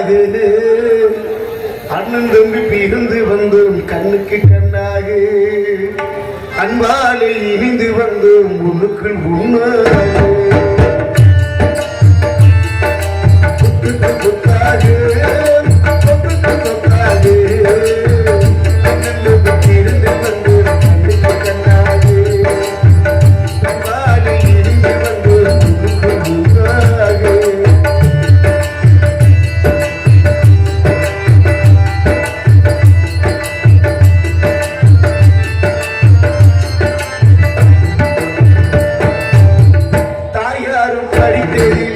கண்ணாகு அண்ணன் தம்பி பிரிந்து வந்தோம் கண்ணுக்கு கண்ணாகு அன்பாலே இணைந்து வந்தோம் உன்னுக்குள் உண்ண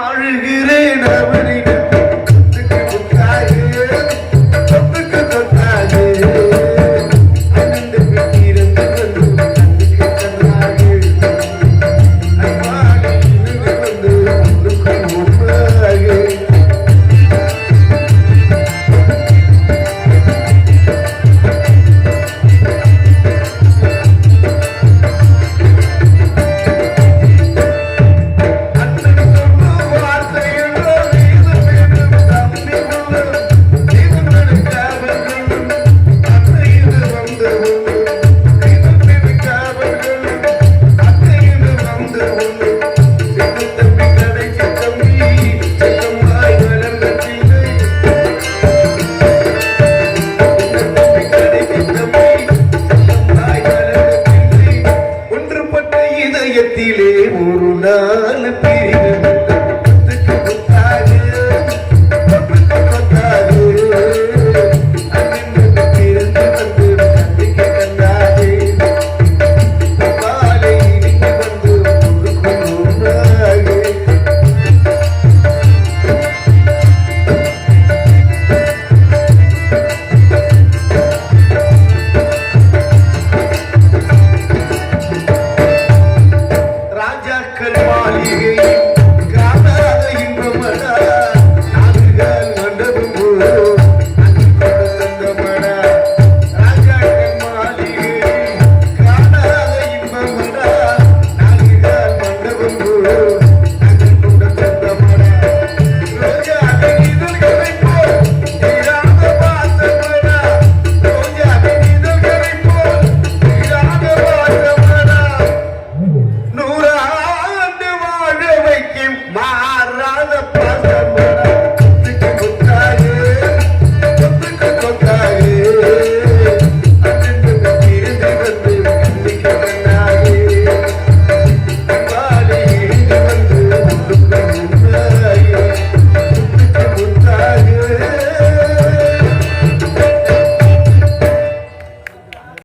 வாழ்கிறேன் அவனை மாளிகை